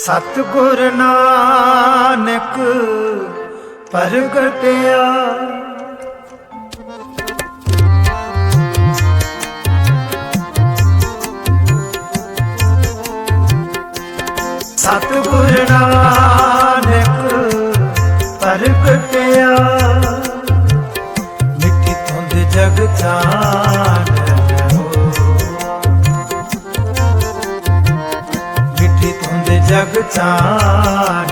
ਸਤਿਗੁਰ ਨਾਨਕ ਪ੍ਰਗਟਿਆ ਸਤਿਗੁਰ ਨਾਨਕ ਪ੍ਰਗਟਿਆ ਮਿੱਟੀ ਧੁੰਦ ਜਗ ਚਾਨ ਮਿੱਟੀ ਜਗ ਚਾਨ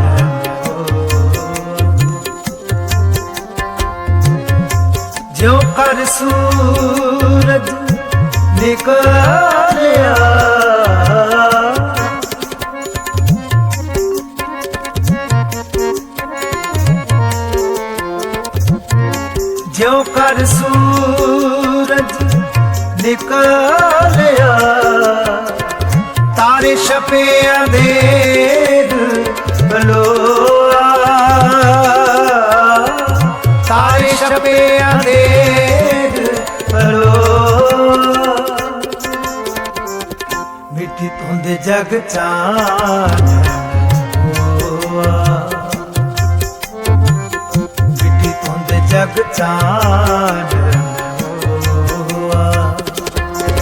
ਜਿਉ ਕਰ ਸੂਰਜ ਨਿਕਲਿਆ। ਜਿਉ ਕਰ ਸੂਰਜ ਨਿਕਲਿਆ। ਤਾਰੇ ਛਪੇ ਅੰਧੇਰ ਬਲੋਆ। ਤਾਰੇ ਛਪੇ ਅੰਧੇਰ ਬਲੋਆ। ਮਿੱਠੀ ਧੁੰਦ ਜਗ ਚਾਂਦ ਹੋਆ ਮਿੱਠੀ ਧੁੰਦ ਜਗ ਚਾਨ ਹੋਆ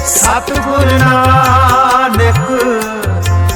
ਸਤਿਗੁਰ ਨਾਨਕ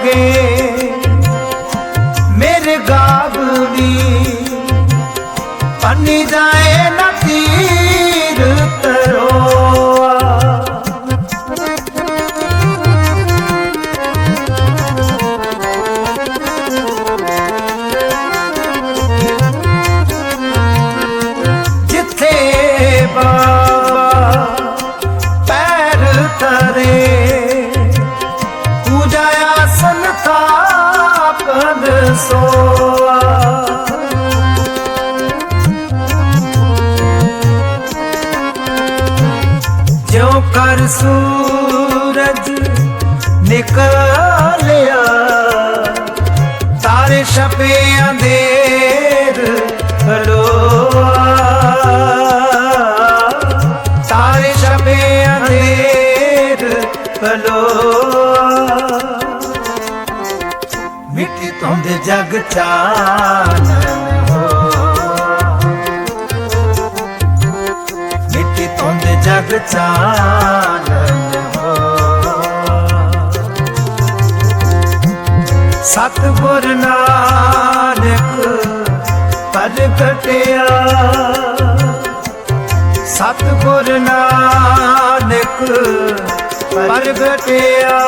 ਬੁਕੇ ਮੇਰੇ ਗਾਵਲੀ ਪੰਨੀ ਜਾਏ ਨਾ ਤੀਰ ਤਰੋਆ ਜਿੱਥੇ ਬਾਬਾ ਪੈਰ ਤਰੇ ਸੋਆ। ਜਿਉ ਕਰ ਸੂਰਜ ਨਿਕਲਿਆ ਤਾਰੇ ਛਪੇ ਅੰਧੇਰ ਖਲੋਆ। ਤਾਰੇ ਛਪੇ ਅੰਧੇਰ ਖਲੋਆ। ਮਿੱਟੀ ਧੁੰਦ ਜਗ ਚਾਨ ਹੋ। ਮਿੱਟੀ ਧੁੰਦ ਜਗ ਚਾਨ ਹੋ। ਸਤਿਗੁਰ ਨਾਨਕ ਪ੍ਰਗਟਿਆ ਸਤਿਗੁਰ ਨਾਨਕ ਪ੍ਰਗਟਿਆ